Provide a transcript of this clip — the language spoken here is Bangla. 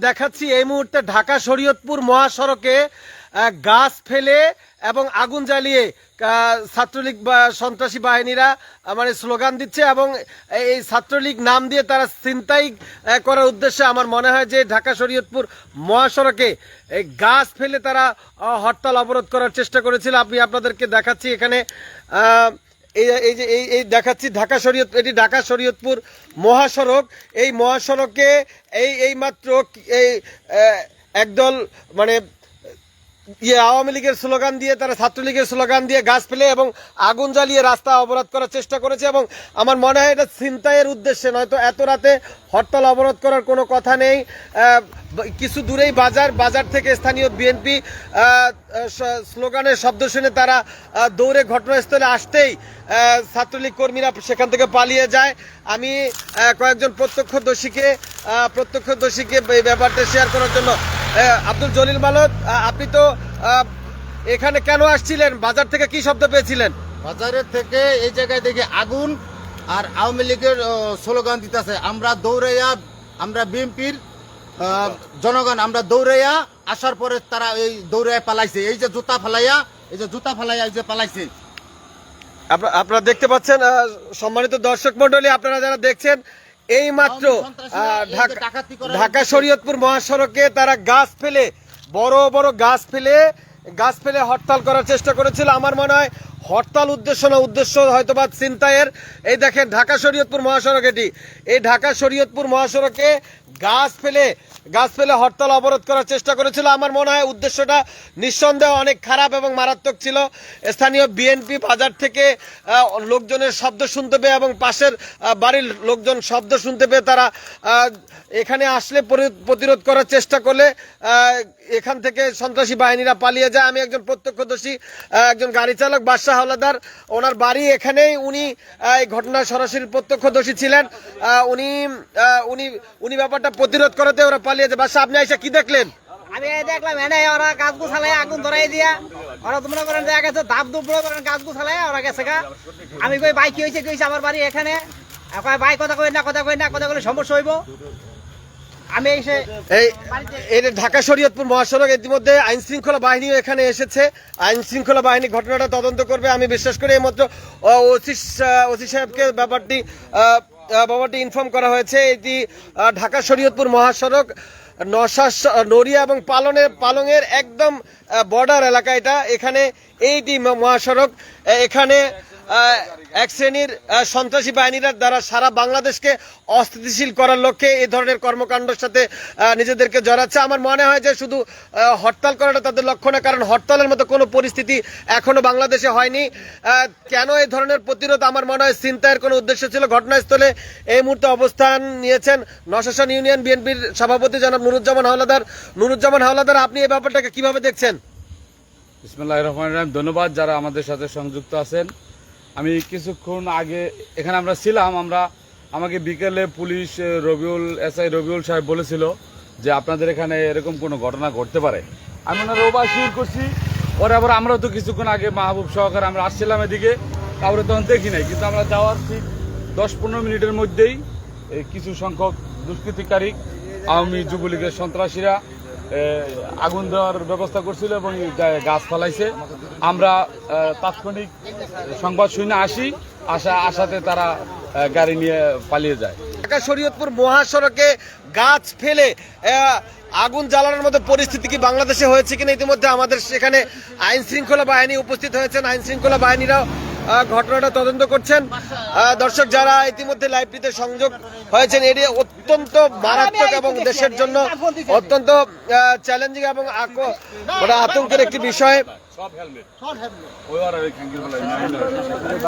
দেখাচ্ছি এই মুহূর্তে ঢাকা শরীয়তপুর মহাসড়কে গাছ ফেলে এবং আগুন জ্বালিয়ে ছাত্রলীগ বা সন্ত্রাসী বাহিনীরা মানে স্লোগান দিচ্ছে এবং এই ছাত্রলীগ নাম দিয়ে তারা ছিনতাই করার উদ্দেশ্যে আমার মনে হয় যে ঢাকা শরীয়তপুর মহাসড়কে এই গাছ ফেলে তারা হরতাল অবরোধ করার চেষ্টা করেছিল। আমি আপনাদেরকে দেখাচ্ছি এখানে এই যে, এই এই দেখাচ্ছি ঢাকা শরীয়ত এটি ঢাকা শরীয়তপুর মহাসড়ক। এই মহাসড়কে এই এই মাত্র এই একদল মানে ইয়ে আওয়ামী লীগের স্লোগান দিয়ে, তারা ছাত্রলীগের স্লোগান দিয়ে গাছ ফেলে এবং আগুন জ্বালিয়ে রাস্তা অবরোধ করার চেষ্টা করেছে এবং আমার মনে হয় এটা ছিনতাইয়ের উদ্দেশ্যে, নয়তো এত রাতে হরতাল অবরোধ করার কোনো কথা নেই। কিছু দূরেই বাজার বাজার থেকে স্থানীয় বিএনপি স্লোগানের শব্দ শুনে তারা দৌড়ে ঘটনাস্থলে আসতেই ছাত্রলীগ কর্মীরা সেখান থেকে পালিয়ে যায়। আমি কয়েকজন প্রত্যক্ষদর্শীকে প্রত্যক্ষদর্শীকে এই ব্যাপারটা শেয়ার করার জন্য আব্দুল জলিল মালত আপনি তো এখানে কেন আসছিলেন? বাজার থেকে কি শব্দ পেয়েছিলেন? বাজারের থেকে এই জায়গায় দেখি আগুন আর আওয়ামী লীগের স্লোগান দিতেছে আমরা দৌড়াইয়া আমরা বিএনপির জনগণ আমরা দৌড়াইয়া আসার পরে তারা এই দৌড়াইয়া পালাইছে। এই যে জুতা ফালাইয়া এই যে জুতা ফালাইয়া এই যে পালাইছে। আপনারা দেখতে পাচ্ছেন সম্মানিত দর্শক মন্ডলী আপনারা যারা দেখছেন এই মাত্র ঢাকা শরীয়তপুর মহাসড়কে তারা গাছ ফেলে বড় বড় গাছ ফেলে গাছ ফেলে হরতাল করার চেষ্টা করেছিল। আমার মনে হয় হরতাল উদ্দেশ্য না উদ্দেশ্য হয়তো বা চিন্তায়ের এই দেখেন ঢাকা শরীয়তপুর মহাসড়ক এটি। এই ঢাকা শরীয়তপুর মহাসড়কে গাছ ফেলে গাছ ফেলে হরতাল অবরোধ করার চেষ্টা করেছিল। আমার মনে হয় উদ্দেশ্যটা নিঃসন্দেহ অনেক খারাপ এবং মারাত্মক ছিল। স্থানীয় বিএনপি বাজার থেকে লোকজনের শব্দ শুনতে পেয়ে এবং পাশের বাড়ির লোকজন শব্দ শুনতে পেয়ে তারা এখানে আসলে প্রতিরোধ করার চেষ্টা করলে এখান থেকে সন্ত্রাসী বাহিনীরা পালিয়ে যায়। আমি একজন প্রত্যক্ষদর্শী একজন গাড়ি চালক, বাদশাহ হাওলাদার। ওনার বাড়ি এখানেই। উনি এই ঘটনার সরাসরি প্রত্যক্ষদর্শী ছিলেন। উনি উনি উনি উনি ব্যাপারটা প্রতিরোধ করাতে ওরা পালিয়ে যায় বাদশাহ আপনি এসে কি দেখলেন? আমি এই দেখলাম এনে ওরা গাছ গুছালাই আগুন ধরাই দিয়া। ওরা তোমরা করেন দেখা গেছে ধাপ দুপুরো করেন গাছ গুছালাই ওরা গেছে গা। আমি কই বাইক কি হয়েছে? কি হয়েছে? আমার বাড়ি এখানে? ভাই কথা কই না কথা কই না কথা কইলে সমস্যা হইব। আমি এসে এই যে ঢাকা শরীয়তপুর মহাসড়ক ইতিমধ্যে আইন শৃঙ্খলা বাহিনীও এখানে এসেছে। আইন শৃঙ্খলা বাহিনী ঘটনাটা তদন্ত করবে। আমি বিশ্বাস করি এই মাত্র ওসি ওসি সাহেবকে ব্যাপারটি আহ, ইনফর্ম করা হয়েছে এটি ঢাকা শরীয়তপুর মহাসড়ক নশাস নড়িয়া এবং পালনের পালংয়ের একদম বর্ডার এলাকা এটা। এখানে এইটি মহাসড়ক এখানে এক শ্রেণির সন্ত্রাসী বাহিনীরা দ্বারা সারা বাংলাদেশকে অস্থিতিশীল করার লক্ষ্যে এই ধরনের কর্মকাণ্ডের সাথে নিজেদেরকে জড়াচ্ছে। আমার মনে হয় যে শুধু হরতাল করাটা তাদের লক্ষ্য না, কারণ হরতালের মতো কোনো পরিস্থিতি এখনও বাংলাদেশে হয়নি। কেন এই ধরনের প্রতিরোধ? আমার মনে হয় চিন্তায়ের কোনো উদ্দেশ্য ছিল। ঘটনাস্থলে এই মুহূর্তে অবস্থান নিয়েছেন নশাসন ইউনিয়ন বিএনপির সভাপতি জনাব নুরুজ্জামান হাওলাদার। নুরুজ্জামান হাওলাদার, আপনি এই ব্যাপারটাকে কীভাবে দেখছেন? বিসমুল্লাহ রহমান রহিম। ধন্যবাদ যারা আমাদের সাথে সংযুক্ত আছেন। আমি কিছুক্ষণ আগে এখানে আমরা ছিলাম, আমরা, আমাকে বিকেলে পুলিশ রবিউল, এসআই রবিউল সাহেব বলেছিল যে আপনাদের এখানে এরকম কোনো ঘটনা ঘটতে পারে। আমি ওনার ওবা শিওর করছি। পরে আবার আমরাও তো কিছুক্ষণ আগে মাহবুব সহকারে আমরা আসছিলাম এদিকে কাউরে তখন দেখি নাই। কিন্তু আমরা যাওয়ার ঠিক দশ পনেরো মিনিটের মধ্যেই কিছু সংখ্যক দুষ্কৃতিকারী, আওয়ামী যুবলীগের সন্ত্রাসীরা আগুন দেওয়ার ব্যবস্থা করছিল এবং গাছ ফালাইছে। আমরা তাৎক্ষণিক সংবাদ শুনে আসি, আসা আসাতে তারা গাড়ি নিয়ে পালিয়ে যায়। ঢাকা শরীয়তপুর মহাসড়কে গাছ ফেলে আগুন জ্বালানোর মতো পরিস্থিতি কি বাংলাদেশে হয়েছে কিনা ইতিমধ্যে? আমাদের সেখানে আইন শৃঙ্খলা বাহিনী উপস্থিত হয়েছেন। আইন শৃঙ্খলা বাহিনীরাও ঘটনাটা তদন্ত করছেন। দর্শক যারা ইতিমধ্যে লাইভটিতে সংযোগ হয়েছেন, এটি অত্যন্ত মারাত্মক এবং দেশের জন্য অত্যন্ত চ্যালেঞ্জিং এবং আতঙ্কের একটি বিষয়। সব হেলমেট ওই আর ওই খাঙ্কির বলা